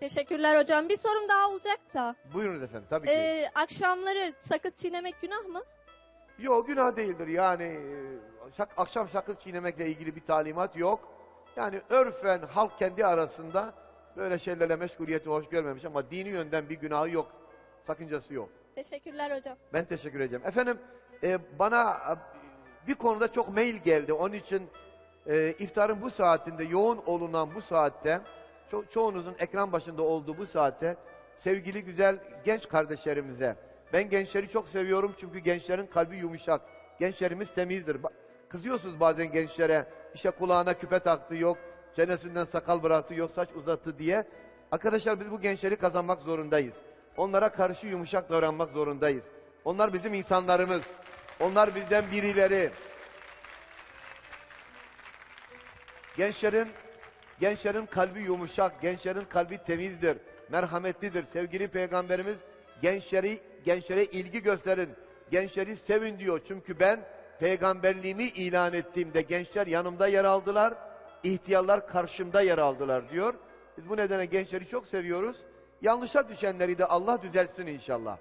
Teşekkürler hocam. Bir sorum daha olacak da. Buyurunuz efendim tabii ki. Ee, akşamları sakız çiğnemek günah mı? Yok günah değildir yani e, şak- akşam sakız çiğnemekle ilgili bir talimat yok. Yani örfen halk kendi arasında böyle şeylerle meşguliyeti hoş görmemiş ama dini yönden bir günahı yok. Sakıncası yok. Teşekkürler hocam. Ben teşekkür edeceğim. Efendim e, bana e, bir konuda çok mail geldi. Onun için e, iftarın bu saatinde yoğun olunan bu saatte ço- çoğunuzun ekran başında olduğu bu saatte sevgili güzel genç kardeşlerimize ben gençleri çok seviyorum çünkü gençlerin kalbi yumuşak. Gençlerimiz temizdir. Ba- Kızıyorsunuz bazen gençlere işte kulağına küpe taktı yok, çenesinden sakal bıraktı yok, saç uzattı diye. Arkadaşlar biz bu gençleri kazanmak zorundayız. Onlara karşı yumuşak davranmak zorundayız. Onlar bizim insanlarımız. Onlar bizden birileri. Gençlerin gençlerin kalbi yumuşak, gençlerin kalbi temizdir, merhametlidir. Sevgili peygamberimiz gençleri gençlere ilgi gösterin, gençleri sevin diyor. Çünkü ben peygamberliğimi ilan ettiğimde gençler yanımda yer aldılar, ihtiyarlar karşımda yer aldılar diyor. Biz bu nedenle gençleri çok seviyoruz. Yanlışa düşenleri de Allah düzeltsin inşallah.